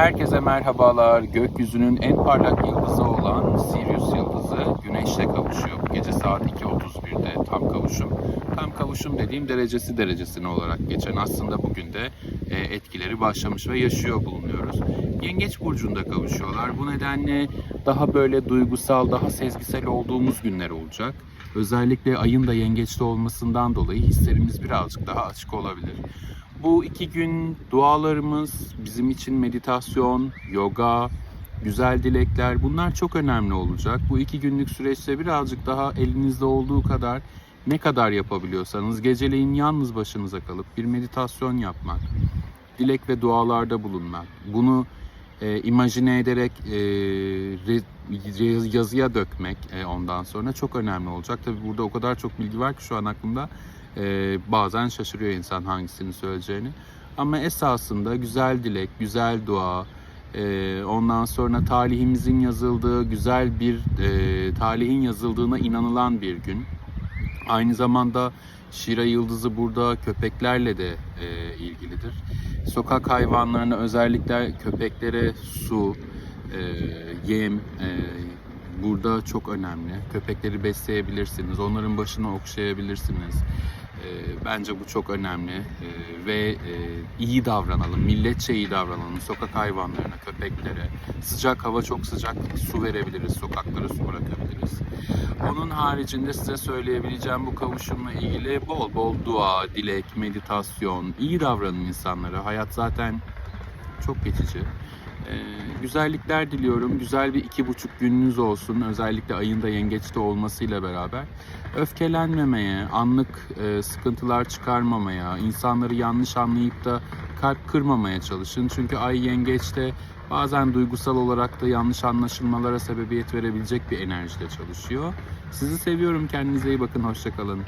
Herkese merhabalar. Gökyüzünün en parlak yıldızı olan Sirius yıldızı Güneş'le kavuşuyor. Gece saat 2.31'de tam kavuşum. Tam kavuşum dediğim derecesi derecesine olarak geçen aslında bugün de e, etkileri başlamış ve yaşıyor bulunuyoruz. Yengeç burcunda kavuşuyorlar. Bu nedenle daha böyle duygusal, daha sezgisel olduğumuz günler olacak. Özellikle ayın da yengeçte olmasından dolayı hislerimiz birazcık daha açık olabilir. Bu iki gün dualarımız, bizim için meditasyon, yoga, güzel dilekler bunlar çok önemli olacak. Bu iki günlük süreçte birazcık daha elinizde olduğu kadar ne kadar yapabiliyorsanız geceleyin yalnız başınıza kalıp bir meditasyon yapmak, dilek ve dualarda bulunmak, bunu e, imajine ederek e, re- re- yazıya dökmek e, ondan sonra çok önemli olacak. Tabi burada o kadar çok bilgi var ki şu an aklımda e, bazen şaşırıyor insan hangisini söyleyeceğini. Ama esasında güzel dilek, güzel dua, e, ondan sonra talihimizin yazıldığı güzel bir e, talihin yazıldığına inanılan bir gün. Aynı zamanda Şira Yıldızı burada köpeklerle de e, ilgilidir. Sokak hayvanlarına özellikle köpeklere su, e, yem e, burada çok önemli. Köpekleri besleyebilirsiniz, onların başını okşayabilirsiniz. E, bence bu çok önemli E, ve e, iyi davranalım, milletçe iyi davranalım. Sokak hayvanlarına, köpeklere. Sıcak hava çok sıcak, su verebiliriz, sokaklara su bırakabiliriz. Onun haricinde size söyleyebileceğim bu kavuşumla ilgili bol bol dua, dilek, meditasyon, iyi davranın insanlara. Hayat zaten çok geçici. Ee, güzellikler diliyorum. Güzel bir iki buçuk gününüz olsun. Özellikle ayın da yengeçte olmasıyla beraber. Öfkelenmemeye, anlık e, sıkıntılar çıkarmamaya, insanları yanlış anlayıp da kalp kırmamaya çalışın. Çünkü ay yengeçte bazen duygusal olarak da yanlış anlaşılmalara sebebiyet verebilecek bir enerjide çalışıyor. Sizi seviyorum. Kendinize iyi bakın. Hoşçakalın.